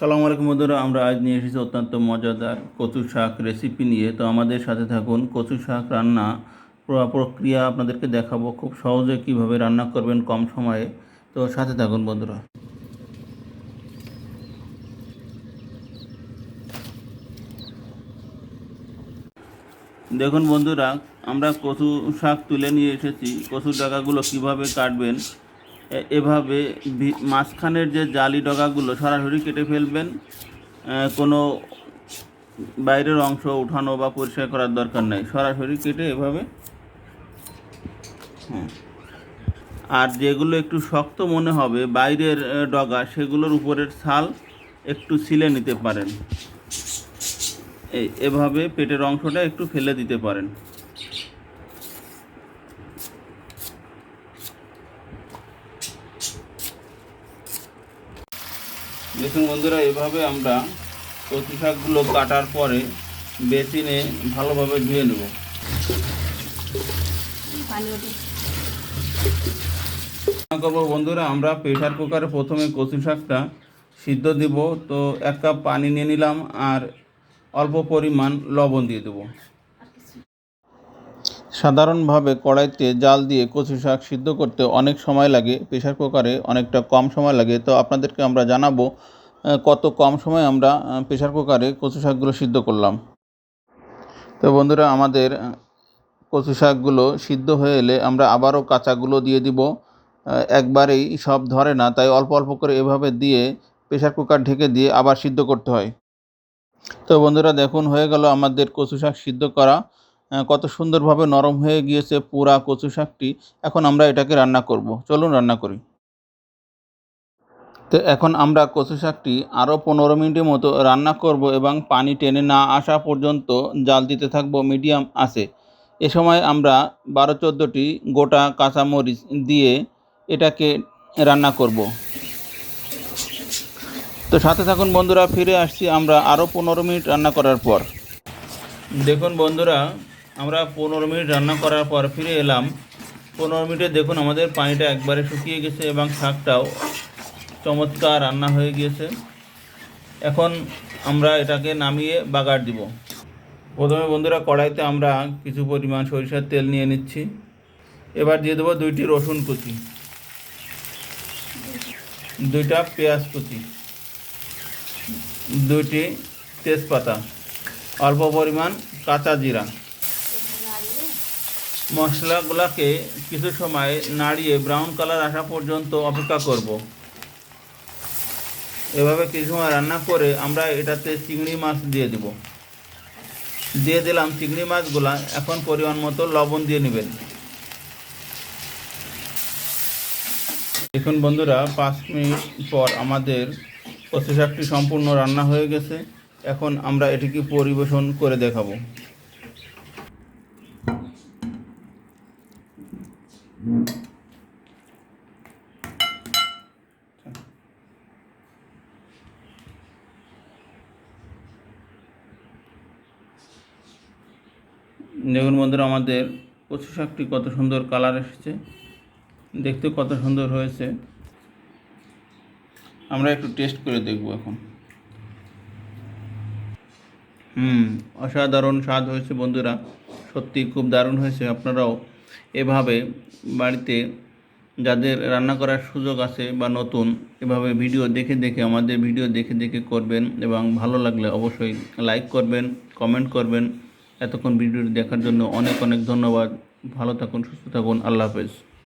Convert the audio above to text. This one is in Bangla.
সালামু আলাইকুম বন্ধুরা, আমরা আজ নিয়ে এসেছি অত্যন্ত মজাদার কচু শাক রেসিপি নিয়ে। তো আমাদের সাথে থাকুন, কচু শাক রান্না প্রক্রিয়া আপনাদেরকে দেখাবো খুব সহজে কীভাবে রান্না করবেন কম সময়ে। তো সাথে থাকুন বন্ধুরা। দেখুন বন্ধুরা, আমরা কচু শাক তুলে নিয়ে এসেছি। কচুর ডাগাগুলো কীভাবে কাটবেন এভাবে মাঝখানের যে জালি ডগাগুলো সরাসরি কেটে ফেলবেন কোনো বাইরের অংশ উঠানো বা পরিষ্কার করার দরকার নেই। সরাসরি কেটে এভাবে হ্যাঁ। আর যেগুলো একটু শক্ত মনে হবে, বাইরের ডগা, সেগুলোর উপরের ছাল একটু ছিলে নিতে পারেন। এভাবে পেটের অংশটা একটু ফেলে দিতে পারেন। দেখুন বন্ধুরা, এভাবে আমরা কচু শাকগুলো কাটার পরে বেসিনে ভালোভাবে ধুয়ে নেব। বন্ধুরা, আমরা প্রেশার কুকারে প্রথমে কচু শাকটা সিদ্ধ দিব। তো এক কাপ পানি নিয়ে নিলাম আর অল্প পরিমাণ লবণ দিয়ে দেবো। সাধারণভাবে কড়াইতে জাল দিয়ে কচু শাক সিদ্ধ করতে অনেক সময় লাগে, প্রেশার কুকারে অনেকটা কম সময় লাগে। তো আপনাদেরকে আমরা জানাব কত কম সময় আমরা প্রেশার কুকারে কচু শাকগুলো সিদ্ধ করলাম। তো বন্ধুরা, আমাদের কচু শাকগুলো সিদ্ধ হয়ে এলে আমরা আবারও কাঁচাগুলো দিয়ে দিব। একবারেই সব ধরে না, তাই অল্প অল্প করে এভাবে দিয়ে প্রেশার কুকার ঢেকে দিয়ে আবার সিদ্ধ করতে হয়। তো বন্ধুরা, দেখুন, হয়ে গেল আমাদের কচু শাক সিদ্ধ করা। কত সুন্দরভাবে নরম হয়ে গিয়েছে পুরা কচু শাকটি। এখন আমরা এটাকে রান্না করব। চলুন রান্না করি। তো এখন আমরা কচু শাকটি আরও পনেরো মিনিটের মতো রান্না করব এবং পানি টেনে না আসা পর্যন্ত জাল দিতে থাকব মিডিয়াম আছে। এ সময় আমরা বারো চোদ্দোটি গোটা কাঁচামরিচ দিয়ে এটাকে রান্না করব। তো সাথে থাকুন বন্ধুরা, ফিরে আসছি আমরা আরও পনেরো মিনিট রান্না করার পর। দেখুন বন্ধুরা আমরা পনেরো মিনিট রান্না করার পর ফিরে এলাম। পনেরো মিনিটে দেখুন আমাদের পানিটা একবারে শুকিয়ে গেছে এবং শাকটাও চমৎকার রান্না হয়ে গিয়েছে। এখন আমরা এটাকে নামিয়ে বাগার দিব। প্রথমে বন্ধুরা কড়াইতে আমরা কিছু পরিমাণ সরিষার তেল নিয়ে নিচ্ছি। এবার দিয়ে দেবো দুইটি রসুন কুচি, দুইটা পেঁয়াজ কুচি, দুইটি তেজপাতা, অল্প পরিমাণ কাঁচা জিরা। মশলাগুলোকে কিছু সময় নাড়িয়ে ব্রাউন কালার আসা পর্যন্ত অপেক্ষা করব। এভাবে কিছু সময় রান্না করে আমরা এটাতে চিংড়ি মাছ দিয়ে দেব। দিয়ে দিলাম চিংড়ি মাছগুলা, এখন পরিমাণ মতো লবণ দিয়ে নেবেন। দেখুন বন্ধুরা, পাঁচ মিনিট পর আমাদের কচু সম্পূর্ণ রান্না হয়ে গেছে। এখন আমরা এটিকে পরিবেশন করে দেখাবো। দেখুন বন্ধুরা, আমাদের কচু শাকটি কত সুন্দর কালার এসেছে। দেখতে কত সুন্দর হয়েছে। আমরা একটু টেস্ট করে দেখব এখন। হুম, অসাধারণ স্বাদ হয়েছে বন্ধুরা। সত্যি খুব দারুণ হয়েছে। আপনারাও এভাবে বাড়িতে যাদের রান্না করার সুযোগ আছে বা নতুন, এভাবে ভিডিও দেখে দেখে, আমাদের ভিডিও দেখে দেখে করবেন এবং ভালো লাগলে অবশ্যই লাইক করবেন কমেন্ট করবেন। এতক্ষণ ভিডিওটি দেখার জন্য অনেক অনেক ধন্যবাদ। ভালো থাকুন, সুস্থ থাকুন। আল্লাহ হাফেজ।